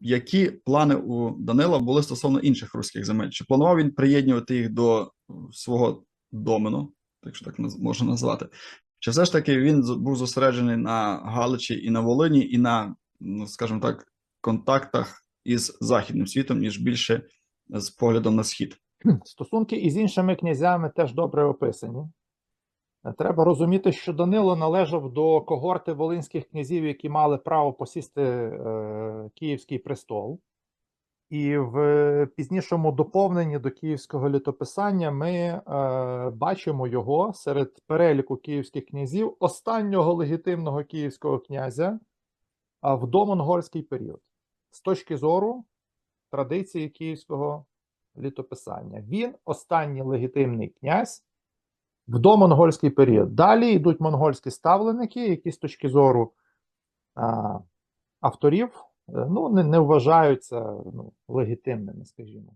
які плани у Данила були стосовно інших руських земель? Чи планував він приєднувати їх до е, свого домену, якщо так можна назвати? Чи все ж таки він був зосереджений на Галичі і на Волині, і на, ну, скажімо так, контактах із західним світом, ніж більше з поглядом на схід? Стосунки із іншими князями теж добре описані. Е, Треба розуміти, що Данило належав до когорти волинських князів, які мали право посісти е, Київський престол. І в пізнішому доповненні до київського літописання ми е, бачимо його серед переліку київських князів останнього легітимного київського князя а, в домонгольський період. З точки зору традиції київського літописання. Він останній легітимний князь в домонгольський період. Далі йдуть монгольські ставленики, які з точки зору а, авторів е, ну, не, не вважаються ну, легітимними, скажімо.